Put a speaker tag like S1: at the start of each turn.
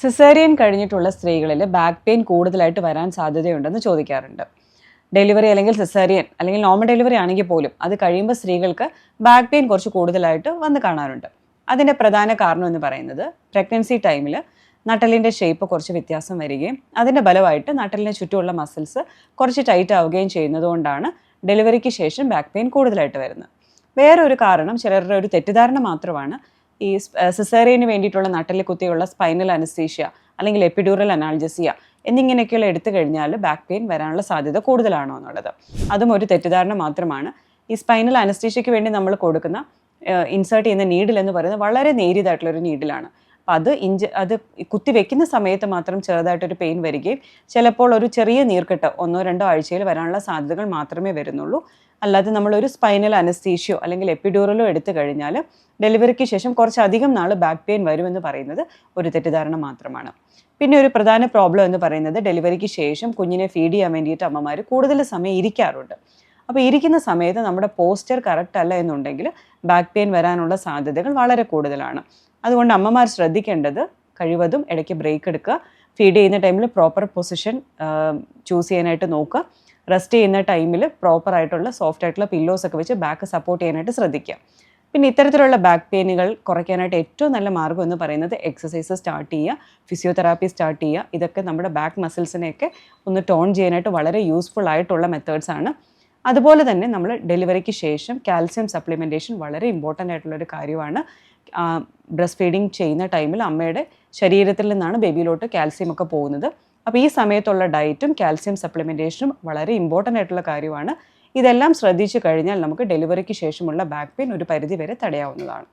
S1: Caesarean കഴിഞ്ഞിട്ടുള്ള സ്ത്രീകളിൽ back pain കൂടുതലായിട്ട് വരാൻ സാധ്യതയുണ്ടെന്ന് ചോദിക്കാറുണ്ട്. ഡെലിവറി അല്ലെങ്കിൽ സിസേറിയൻ അല്ലെങ്കിൽ നോർമൽ ഡെലിവറി ആണെങ്കിൽ പോലും അത് കഴിയുമ്പോൾ സ്ത്രീകൾക്ക് ബാക്ക് പെയിൻ കുറച്ച് കൂടുതലായിട്ട് വന്ന് കാണാറുണ്ട്. അതിന്റെ പ്രധാന കാരണം എന്ന് പറയുന്നത് പ്രഗ്നൻസി ടൈമിൽ നട്ടലിന്റെ ഷേപ്പ് കുറച്ച് വ്യത്യാസം വരികയും അതിന്റെ ഫലമായിട്ട് നട്ടലിന് ചുറ്റുമുള്ള മസിൽസ് കുറച്ച് ടൈറ്റ് ആവുകയും ചെയ്യുന്നതുകൊണ്ടാണ് ഡെലിവറിക്ക് ശേഷം ബാക്ക് പെയിൻ കൂടുതലായിട്ട് വരുന്നത്. വേറൊരു കാരണം ചിലരുടെ ഒരു തെറ്റിദ്ധാരണ മാത്രമാണ് ഈ സിസേറിയന് വേണ്ടിയിട്ടുള്ള നട്ടലിൽ കുത്തിയുള്ള സ്പൈനൽ അനസ്തീഷ്യ അല്ലെങ്കിൽ എപ്പിഡ്യൂറൽ അനാൾജസിയ എന്നിങ്ങനെയൊക്കെയുള്ള എടുത്തു കഴിഞ്ഞാൽ ബാക്ക് പെയിൻ വരാനുള്ള സാധ്യത കൂടുതലാണോ എന്നുള്ളത്. അതും ഒരു തെറ്റിദ്ധാരണ മാത്രമാണ്. ഈ സ്പൈനൽ അനസ്തീഷ്യയ്ക്ക് വേണ്ടി നമ്മൾ കൊടുക്കുന്ന ഇൻസേർട്ട് ചെയ്യുന്ന നീഡിൽ എന്ന് പറയുന്നത് വളരെ നേരിയതായിട്ടുള്ളൊരു നീഡിലാണ് അപ്പം അത് ഇഞ്ച അത് കുത്തി വെക്കുന്ന സമയത്ത് മാത്രം ചെറുതായിട്ടൊരു പെയിൻ വരികയും ചിലപ്പോൾ ഒരു ചെറിയ നീർക്കെട്ട് ഒന്നോ രണ്ടോ ആഴ്ചയിൽ വരാനുള്ള സാധ്യതകൾ മാത്രമേ വരുന്നുള്ളൂ. അല്ലാതെ നമ്മളൊരു സ്പൈനൽ അനസ്തീഷ്യോ അല്ലെങ്കിൽ എപ്പിഡ്യൂറലോ എടുത്തു കഴിഞ്ഞാൽ ഡെലിവറിക്ക് ശേഷം കുറച്ചധികം നാൾ ബാക്ക് പെയിൻ വരുമെന്ന് പറയുന്നത് ഒരു തെറ്റിദ്ധാരണ മാത്രമാണ്. പിന്നെ ഒരു പ്രധാന പ്രോബ്ലം എന്ന് പറയുന്നത് ഡെലിവറിക്ക് ശേഷം കുഞ്ഞിനെ ഫീഡ് ചെയ്യാൻ വേണ്ടിയിട്ട് അമ്മമാർ കൂടുതൽ സമയം ഇരിക്കാറുണ്ട്. അപ്പോൾ ഇരിക്കുന്ന സമയത്ത് നമ്മുടെ പോസ്റ്റർ കറക്റ്റ് അല്ല എന്നുണ്ടെങ്കിൽ ബാക്ക് പെയിൻ വരാനുള്ള സാധ്യതകൾ വളരെ കൂടുതലാണ്. അതുകൊണ്ട് അമ്മമാർ ശ്രദ്ധിക്കേണ്ടത് കഴിവതും ഇടയ്ക്ക് ബ്രേക്ക് എടുക്കുക. ഫീഡ് ചെയ്യുന്ന ടൈമിൽ പ്രോപ്പർ പൊസിഷൻ ചൂസ് ചെയ്യാനായിട്ട് നോക്കുക. റെസ്റ്റ് ചെയ്യുന്ന ടൈമിൽ പ്രോപ്പർ ആയിട്ടുള്ള സോഫ്റ്റ് ആയിട്ടുള്ള പില്ലോസ് ഒക്കെ വെച്ച് ബാക്ക് സപ്പോർട്ട് ചെയ്യാനായിട്ട് ശ്രദ്ധിക്കുക. പിന്നെ ഇത്തരത്തിലുള്ള ബാക്ക് പെയിനുകൾ കുറയ്ക്കാനായിട്ട് ഏറ്റവും നല്ല മാർഗം എന്ന് പറയുന്നത് എക്സസൈസ് സ്റ്റാർട്ട് ചെയ്യുക ഫിസിയോതെറാപ്പി സ്റ്റാർട്ട് ചെയ്യുക. ഇതൊക്കെ നമ്മുടെ ബാക്ക് മസിൽസിനെയൊക്കെ ഒന്ന് ടോൺ ചെയ്യാനായിട്ട് വളരെ യൂസ്ഫുൾ ആയിട്ടുള്ള മെത്തേഡ്സ് ആണ്. അതുപോലെ തന്നെ നമ്മൾ ഡെലിവറിക്ക് ശേഷം കാൽസ്യം സപ്ലിമെന്റേഷൻ വളരെ ഇമ്പോർട്ടന്റ് ആയിട്ടുള്ളൊരു കാര്യമാണ്. ബ്രസ്റ്റ് ഫീഡിങ് ചെയ്യുന്ന ടൈമിൽ അമ്മയുടെ ശരീരത്തിൽ നിന്നാണ് ബേബിയിലോട്ട് കാൽസ്യം ഒക്കെ പോകുന്നത്. അപ്പോൾ ഈ സമയത്തുള്ള ഡയറ്റും കാൽസ്യം സപ്ലിമെന്റേഷനും വളരെ ഇമ്പോർട്ടന്റ് ആയിട്ടുള്ള കാര്യമാണ്. ഇതെല്ലാം ശ്രദ്ധിച്ചു കഴിഞ്ഞാൽ നമുക്ക് ഡെലിവറിക്ക് ശേഷമുള്ള ബാക്ക് പെയിൻ ഒരു പരിധി വരെ തടയാവുന്നതാണ്.